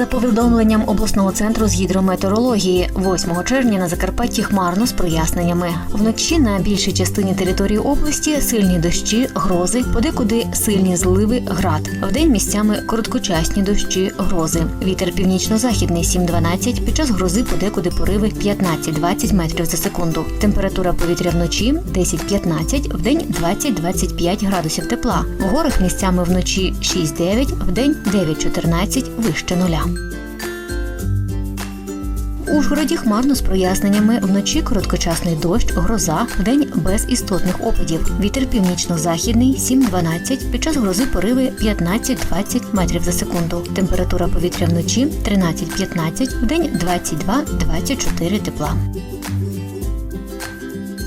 За повідомленням обласного центру з гідрометеорології, 8 червня на Закарпатті хмарно з проясненнями. Вночі на більшій частині території області сильні дощі, грози, подекуди сильні зливи, град. Вдень місцями короткочасні дощі, грози. Вітер північно-західний 7-12, під час грози подекуди пориви 15-20 метрів за секунду. Температура повітря вночі 10-15, вдень 20-25 градусів тепла. В горах місцями вночі 6-9, вдень 9-14, вище нуля. У Ужгороді хмарно з проясненнями, вночі короткочасний дощ, гроза, вдень без істотних опадів. Вітер північно-західний 7-12, під час грози пориви 15-20 метрів за секунду. Температура повітря вночі 13-15, вдень 22-24 тепла.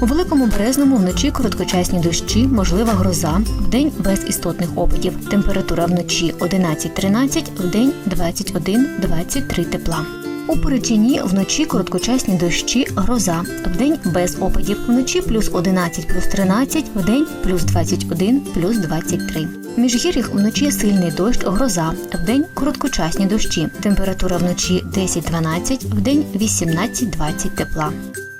У великому березному вночі короткочасні дощі, можлива гроза, вдень без істотних опадів. Температура вночі 11-13, вдень 21-23 тепла. У Перечині вночі короткочасні дощі, гроза, вдень без опадів, вночі плюс 11, плюс 13, вдень плюс 21, плюс 23. В Міжгір'ях вночі сильний дощ, гроза, вдень короткочасні дощі. Температура вночі 10-12, вдень 18-20 тепла.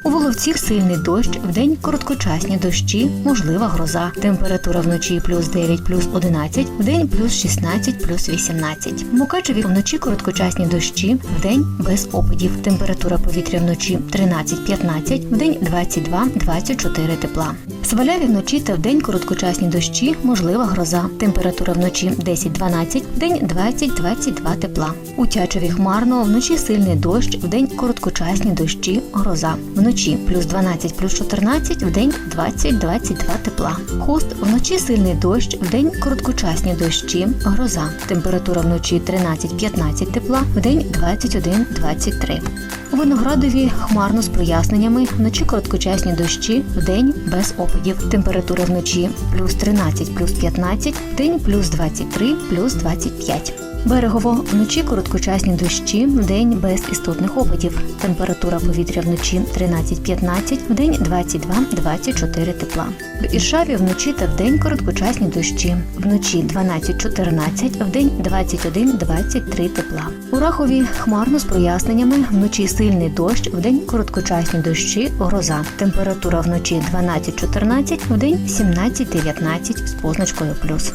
У Воловців сильний дощ, вдень короткочасні дощі, можлива гроза. Температура вночі плюс 9, плюс 11, вдень плюс 16, плюс 18. В Мукачеві вночі короткочасні дощі, вдень без опадів. Температура повітря вночі 13-15, вдень 22-24 тепла. Сваляві вночі та вдень короткочасні дощі, можлива гроза. Температура вночі 10-12, вдень 20-22 тепла. У Тячеві хмарно, вночі сильний дощ, вдень короткочасні дощі, гроза. Вночі плюс 12, плюс 14, вдень 20-22 тепла. Хост вночі сильний дощ, вдень короткочасні дощі, гроза. Температура вночі 13-15 тепла, вдень 21-23. У Виноградові хмарно з проясненнями, вночі короткочасні дощі, вдень без опадів. Температура вночі плюс 13, плюс 15, вдень плюс 23, плюс 25. Берегово вночі короткочасні дощі, вдень без істотних опадів. Температура повітря вночі 13-15, вдень 22-24 тепла. В Іршаві вночі та вдень короткочасні дощі, вночі 12-14, вдень 21-23 тепла. У Рахові хмарно з проясненнями, вночі сильний дощ, вдень короткочасні дощі, гроза. Температура вночі 12-14, вдень 17-19 з позначкою плюс.